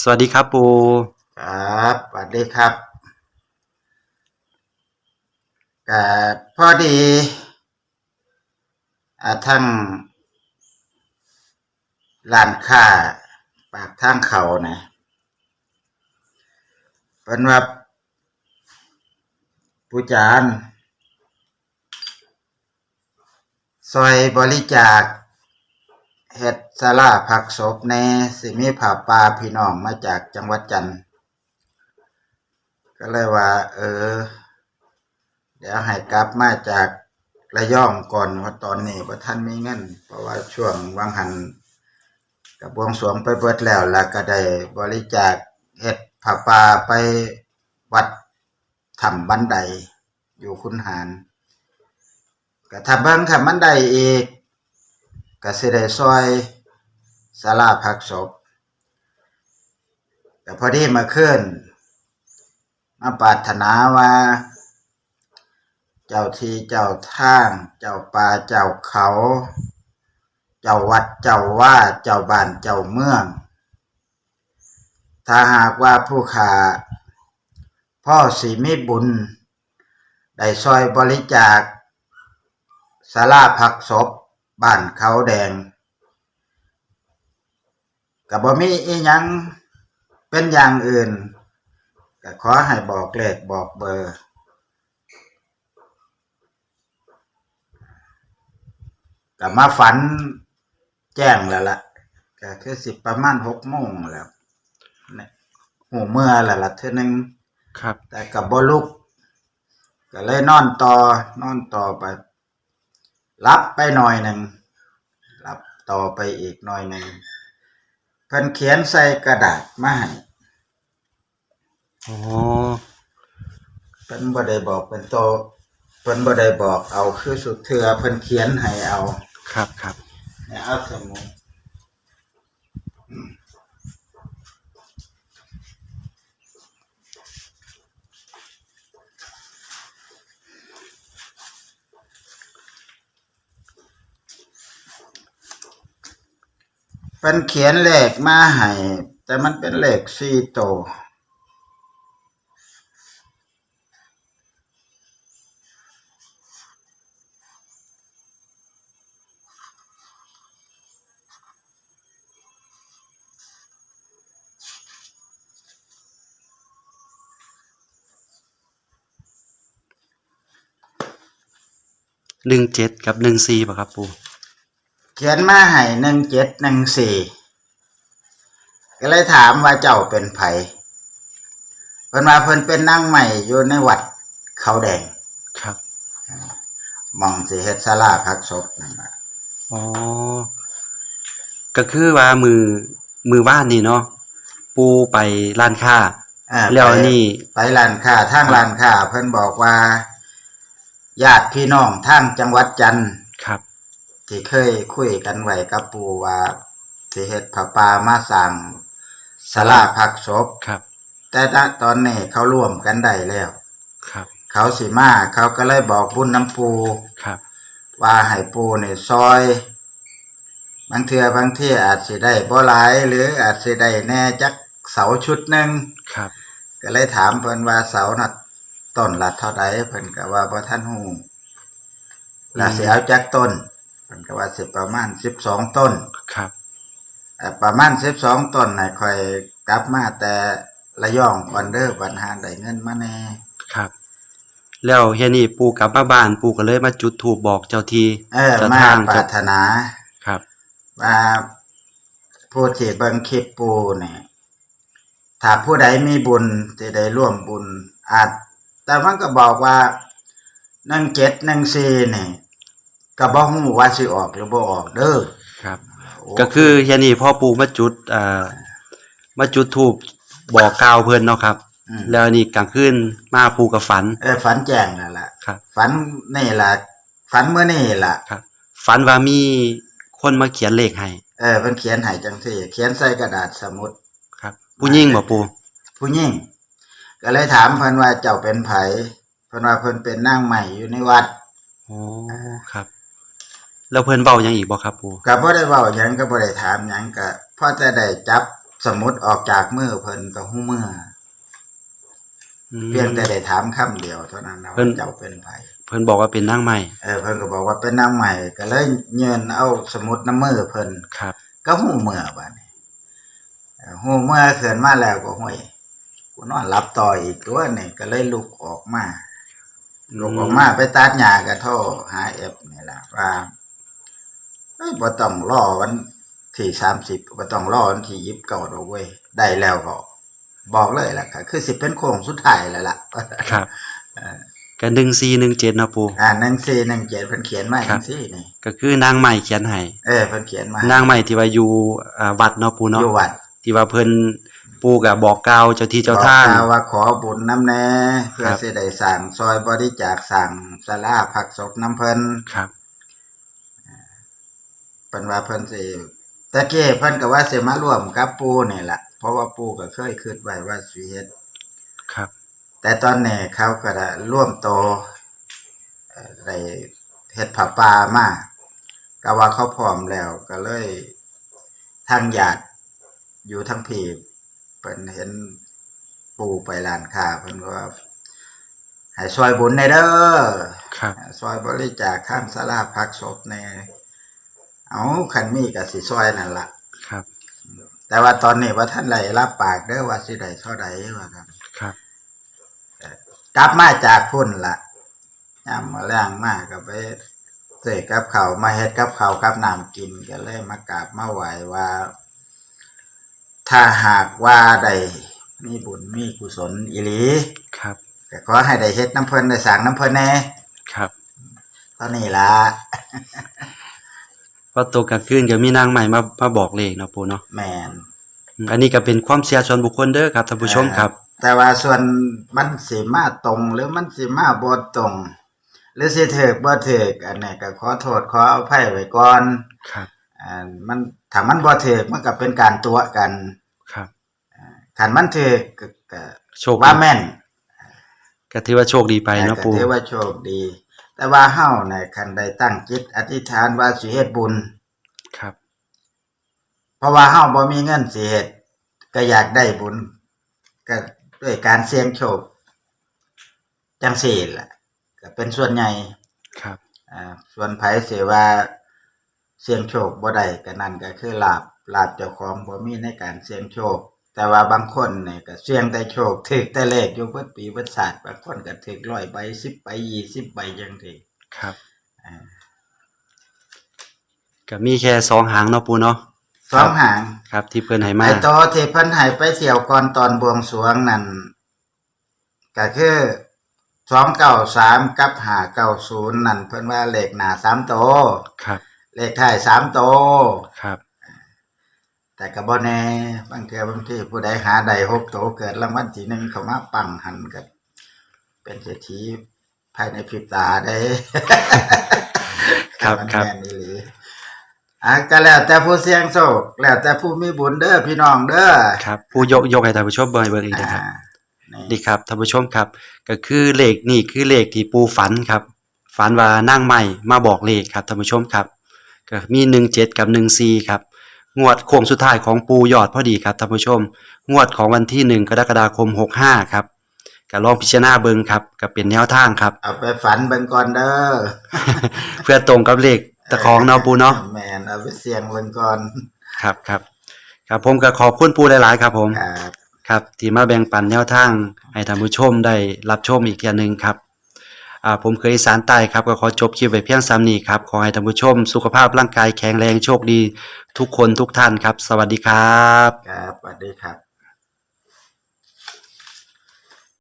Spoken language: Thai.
สวัสดีครับปูครับสวัสดีครับก็พอดีอาทั้งร้านค้าปากทางเขานะเป็นว่าผู้จารซอยบริจาค เฮ็ดศาลาพักศพในสิมีผาป่าพี่น้องมาจากจังหวัดจันทร์ก็เลยว่า เออ เดี๋ยวให้กลับมาจากระยองก่อนว่าะตอนนี้ว่าท่านไมีเงินเพราะว่าช่วงวังหันกับบวงสรวงไปเบิดแล้วแล้วก็ได้บริจาคเฮ็ดผาป่าไปวัดถ้ำบันไดอยู่คุณหารก็ถ้าเบิ่งถ้ามันไดอีก ก็สิได้ซอยศาลาพักศพก็พอดีมาขึ้นมาปรารถนาว่า เจ้าทีเจ้าทาง เจ้าป่าเจ้าเขา เจ้าวัดเจ้าว่าเจ้าบ้านเจ้าเมือง ถ้าหากว่าผู้ขาพ่อสีมีบุญ ได้ซอยบริจาคสาราพักศพ บ้านเขาแดงกับบ่มีอีหยังเป็นอย่างอื่นก็ขอให้บอกเลขบอกเบอร์ก็มาฝันแจ้งแล้วล่ะก็คือสิประมาณหกโมงแล้วเนี่ยหูเมื่อแล้วล่ะเท่านึงครับ แต่กับบ่ลุกก็เลยนอนต่อนอนต่อไป รับไปหน่อยหนึ่งรับต่อไปอีกหน่อยหนึ่งเพิ่นเขียนใส่กระดาษมาให้อ๋อเพิ่นบ่ได้บอกเป็นโตเพิ่นบ่ได้บอกเอาคือสุดเทือเพิ่นเขียนให้เอาครับครับเนี่ยเอาสมุด เพิ่นเขียนเลขมาให้แต่มันเป็นเลขสี่โตวหนึ่งเจ็ดกับหนึ่งสี่ป่ะครับปู เขียนมาให้หนึ่งเจ็ดหนึ่งสี่ก็เลยถามว่าเจ้าเป็นไผเพิ่นว่าเพิ่นเป็นนั่งใหม่อยู่ในวัดเขาแดงครับหมองสิเฮ็ดศาลาพักศพนั่นล่ะอ๋อ ก็คือว่ามือมือว่านนี่เนาะปูไปร้านค้าอ่าแล้วไปนี่ ไปร้านค้าทางร้านค้าเพิ่นบอกว่าญาติพี่น้องทางจังหวัดจันทร์ครับ ที่เคยคุยกันไว้กับปู่ว่าสิเฮ็ดผ้าป่ามาสร้างศาลาพักศพครับ แต่ณตอนนี้เขาร่วมกันได้แล้ว ครับ เขาสิมาเขาก็เลยบอกบุญน้ำปูครับ ว่าให้ปูนี่ซอย บางเทื่อบางที่อาจสิได้บ่หลาย หรืออาจสิได้แหน่จักเสาชุดหนึ่งครับ ก็เลยถามเพิ่นว่าเสาน่ะต้นละเท่าใดเพิ่นก็ว่าบ่ทันฮู้แล้วสิเอาจักต้น เพิ่นก็ว่าสิประมาณ12ต้นครับเอ่อประมาณ12ต้นน่ะค่อยกลับมาแต่ระยองก่อนเด้อบัดหาได้เงินมาแน่ครับ แล้วเฮียนี่ปูกลับมาบ้านปูก็เลยมาจุดถูปบอกเจ้าทีเออเจ้ามาทางปราเจ้ารถนาครับว่าผู้ที่เบิ่งคลิปปูเนี่ยถ้าผู้ใดมีบุญที่ได้ร่วมบุญอาจแต่มันก็บอกว่าหนึ่งเจ็ดหนึ่งสี่นี่ ก็บ่ฮู้ว่าสิออกหรือบ่ออกเด้อครับโอ้ก็คือเฮียนี่พ่อปูมาจุดอ่ามาจุดถูปบอกกล่าวเพิ่นเนาะครับ มแล้วนี่กลางคืนมาปูกับฝัน เออฝันแจ้งนั่นล่ะครับ ฝันนี่ล่ะฝันเมื่อนี่ล่ะ ครับ ฝันว่ามีคนมาเขียนเลขให้เออเพิ่นเขียนให้จังซี่เขียนใส่กระดาษสมุด ครับ ผู้หญิงบ่ปูผู้หญิงก็เลยถามเพิ่นว่าเจ้าเป็นไผเพิ่นว่าเพิ่นเป็นนางใหม่อยู่ในวัดอ๋อครับ แล้วเพิ่นเว้าหยังอีกบ่ครับปูก็บ่ได้เว้าหยังก็บ่ได้ถามหยังก็พอแต่ได้จับสมมุติออกจากมือเพิ่นก็หู้เมื่ออืม เพียงแต่ได้ถามคำเดียวเท่านั้นนะเพิ่ว่าน เจ้าเป็นไผเพิ่นบอกว่าเป็นนางใหม่เออเพิ่นก็บอกว่าเป็นนางใหม่ก็เลยเยินเอาสมุดน้ำมือเพิ่นครับ ก็หูเมื่อบัดนี้เอ่อหูเมื่อเขินมาแล้วก็ห้วยกูนอนหลับต่ออีกตัวนี่ก็เลยลุกออกมาลุกออกมาไปตัดหญ้าก็โทรหาเอฟนี่ล่ะว่าเอ้ย บ่ต้องรอวันที่30บ่ต้องรอวันที่29ดอกเว้ยได้แล้วก็ บอกเลยล่ะก็คือสิเป็นโค้งสุดท้ายแล้วล่ะครับก็หนึ่งสี่หนึ่งเจ็ดนาะปูอ่าหนังสือหนังเจ็ดเพิ่นเขียนมาครัจับงซี่นี่ก็คือนางใหม่เขียนให้เออเพิ่นเขียนมานางใหม่ที่ว่าอยู่อ่าวัดเนาะปูอเนาะยู่วัด ที่ว่าเพิ่นปูก็บอกกล่าวเจ้าที่เจ้าทางบอกกล่วว่าขอบุญน้ำแน่เพื่อครับสิได้สั่งซอยบริจาคสั่งสลาผักศพน้ำเพิ่นครับ เพิ่นว่าเพิ่นสิตะเก้เพิ่นก็ว่าสิมาร่วมกับปู่นี่ล่ะเพราะว่าปู่ก็เคยคิดไว้ว่าสิเฮ็ดครับ แต่ตอนนี้เขาก็ได้ร่วมโตเอ่อได้เฮ็ดผ้าป่ามาก็ว่าเขาพร้อมแล้ว ก็เลยทางญาติอยู่ทั้งพี่เพิ่นเห็นปู่ไปร้านค้าเพิ่นก็ว่าให้ช่วยบุญในเด้อ ครับ ซอยบริจาคข้างสลาพักศพใน เอาคันมีก็สิซอยนั่นละครับ แต่ว่าตอนนี้ว่าท่านไหลรับปากเด้อว่าสิได้เท่าใดว่าครับครับ กลับมาจากพุ่นละยามมาแรงมากก็ไปเสกกับเขาวมาเฮ็ดกับเขาวกับน้ำกินก็เลยมากราบมาไหวว่า ถ้าหากว่าได้มีบุญมีกุศลอีหลีครับก็ขอให้ได้เฮ็ดน้ำเพิ่นได้สร้างน้ำเพิ่นแหน่ครับเท่านี้ล่ะ ว่าตัวกลางคืนก็มีนางใหม่มามาบอกเลขเนาะปูเนาะแมนอืมอันนี้ก็เป็นความเชื่อส่วนบุคคลเด้อครับท่านผู้ชมครับ แต่ว่าส่วนมันสิมาตรงหรือมันสิมาบ่ตรง หรือสิถูกบ่ถูกอันนี้ก็ขอโทษขออภัยไว้ก่อนครับอ่ามันถ้ามันบ่ถูกมันก็เป็นการตัวกันครับคันมันถูกก็ก็โชคว่าแม่นก็ถือว่าโชคดีไปเนาะก็ปูถือว่าโชคดี แต่ว่าเฮาเนี่ยคันใดตั้งจิต อธิษฐานว่าสิเฮ็ดบุญ ครับ เพราะว่าเฮาบ่มีเงินสิเฮ็ดก็อยากได้บุญ ก็ด้วยการเสี่ยงโชคจังซี่ล่ะ ก็เป็นส่วนใหญ่ครับ อ่าส่วนไผสิว่าเสี่ยงโชคบ่ได้ก็นั่นก็คือลาบลาบเจ้าของบ่มีในการเสี่ยงโชค แต่ว่าบางคนเนี่ยก็เสี่ยงแต่โชคถึกแต่เลขอยู่เบิดปีเบิดศาสตร์บางคนก็ถึก100ใบ10ใบ20ใบจังซี่ครับอ่าก็มีแค่สองหางเนาะปูเนาะสองหางครับ ที่เพิ่นให้มาไอ้โตที่เพิ่นให้ไปเที่ยวก่อนตอนบวงสรวงนั่นก็คือ293กับ590นั่นเพิ่นว่าเลขหน้า3โตวครับ เลขท้าย3โตวครับ แต่ก็บ่แน่บางเทื่อบางทีผู้ใดหาได้หกโตเกิดรางวัลที่หนึ่งเข้ามาปังหันกับเป็นเศรษฐีภายในพริบตาได้ครับมันครับแม่นอีหลีอะก็แล้วแต่ผู้เสี่ยงโชคแล้วแต่ผู้มีบุญเด้อพี่น้องเด้อครับปูยกยกให้ท่านผู้ชมเบิ่งเบิ่งอีกนะครับอ่านี่นี่ครับท่านผู้ชมครับ ก็คือเลขนี่คือเลขที่ปูฝันครับ ฝันว่านางใหม่มาบอกเลขครับท่านผู้ชมครับ ก็มี17กับ14ครับ งวดโค้งสุดท้ายของปูยอดพอดีครับท่านผู้ชม งวดของวันที่ 1 กรกฎาคม 65 ครับก็ลองพิจารณาเบิ่งครับก็เป็นแนวทางครับ เอาไปฝันเบิ่งก่อนเด้อ เพื่อตรงกับเลขตะของเนาะปูเนาะแม่นเอาไปเสี่ยงเบิ่งก่อน ครับครับครับผมก็ขอบคุณปูหลายๆครับผม ครับ ครับที่มาแบ่งปันแนวทางให้ท่านผู้ชมได้รับชมอีกอย่างหนึ่งครับ อ่าผมเคยสารใต้ครับก็ขอจบคลิปไว้เพียงซ้ำนี้ครับขอให้ท่านผู้ชม สุขภาพร่างกายแข็งแรงโชคดี ทุกคนทุกท่านครับ สวัสดีครับ ครับสวัสดีครับ